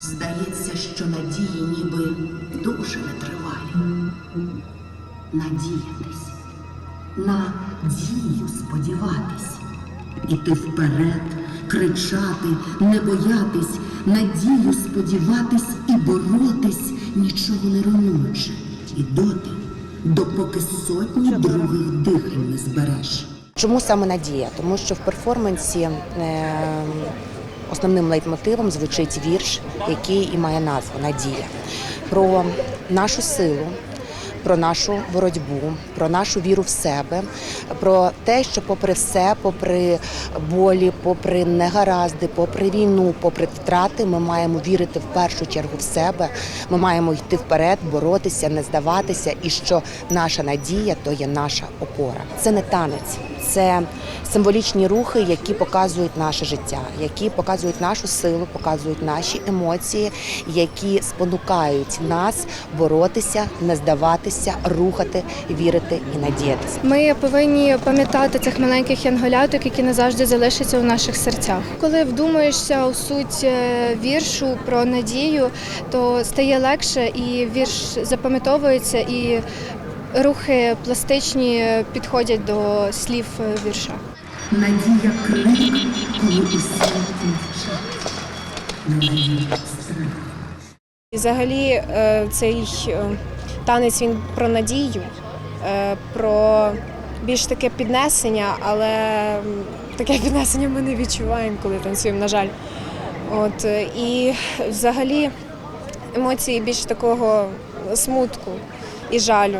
Здається, що надії ніби дуже нетривалі. Надіятись, на дію сподіватись, іти вперед, кричати, не боятись, надію сподіватись і боротись, нічого не руйнуючи, і доти, допоки сотні других дихань не збереш. Чому саме надія? Тому що в перформансі е, основним лейтмотивом звучить вірш, який і має назву Надія про нашу силу. Про нашу боротьбу, про нашу віру в себе, про те, що попри все, попри болі, попри негаразди, попри війну, попри втрати, ми маємо вірити в першу чергу в себе. Ми маємо йти вперед, боротися, не здаватися, і що наша надія то є наша опора. Це не танець, це символічні рухи, які показують наше життя, які показують нашу силу, показують наші емоції, які спонукають нас боротися, не здаватися, рухати, вірити і надіятися. Ми повинні пам'ятати цих маленьких янголяток, які назавжди залишаться у наших серцях. Коли вдумаєшся у суть е, віршу про надію, то стає легше, і вірш запам'ятовується, і рухи пластичні підходять до слів е, вірша. Надія крик, коли. Надія страх. Взагалі, е, цей танець він про надію, е, про більш таке піднесення, але таке піднесення ми не відчуваємо, коли танцюємо, на жаль. От е, і взагалі емоції більш такого смутку і жалю.